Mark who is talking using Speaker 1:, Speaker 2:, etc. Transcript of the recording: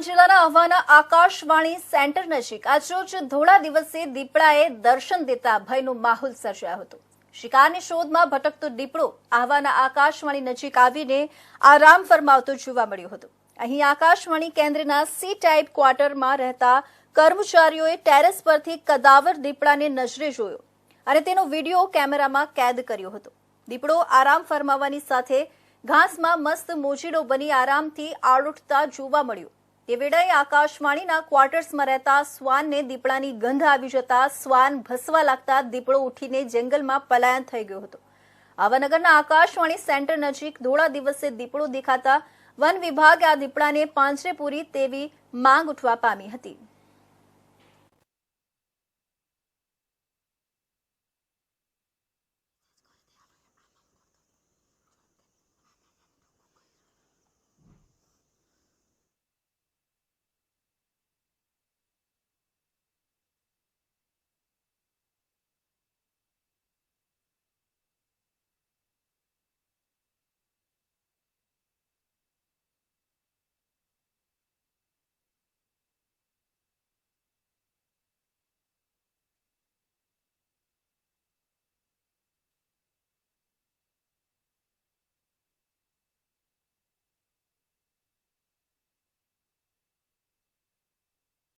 Speaker 1: ડાંગ જિલ્લાના આહવાના આકાશવાણી સેન્ટર નજીક આજરોજ ધોળા દિવસે દીપડાએ દર્શન દેતા ભયનો માહોલ સર્જાયો હતો. શિકારની શોધમાં ભટકતો દીપડો આહવાના આકાશવાણી નજીક આવીને આરામ ફરમાવતો જોવા મળ્યો હતો. અહીં આકાશવાણી કેન્દ્રના સી ટાઈપ ક્વાર્ટરમાં રહેતા કર્મચારીઓએ ટેરેસ પરથી કદાવર દીપડાને નજરે જોયો અને તેનો વીડિયો કેમેરામાં કેદ કર્યો હતો. દીપડો આરામ ફરમાવવાની સાથે ઘાસમાં મસ્ત મોજીડો બની આરામથી આળોટતા જોવા મળ્યો. તે વેળાએ આકાશવાણીના ક્વાર્ટર્સમાં રહેતા શ્વાનને દીપડાની ગંધ આવી જતા શ્વાન ભસવા લાગતા દીપડો ઉઠીને જંગલમાં પલાયન થઈ ગયો હતો. આવાનગરના આકાશવાણી સેન્ટર નજીક ધોળા દિવસે દીપડો દેખાતા વન વિભાગે આ દીપડાને પાંજરે પૂરી તેવી માંગ ઉઠવા પામી હતી.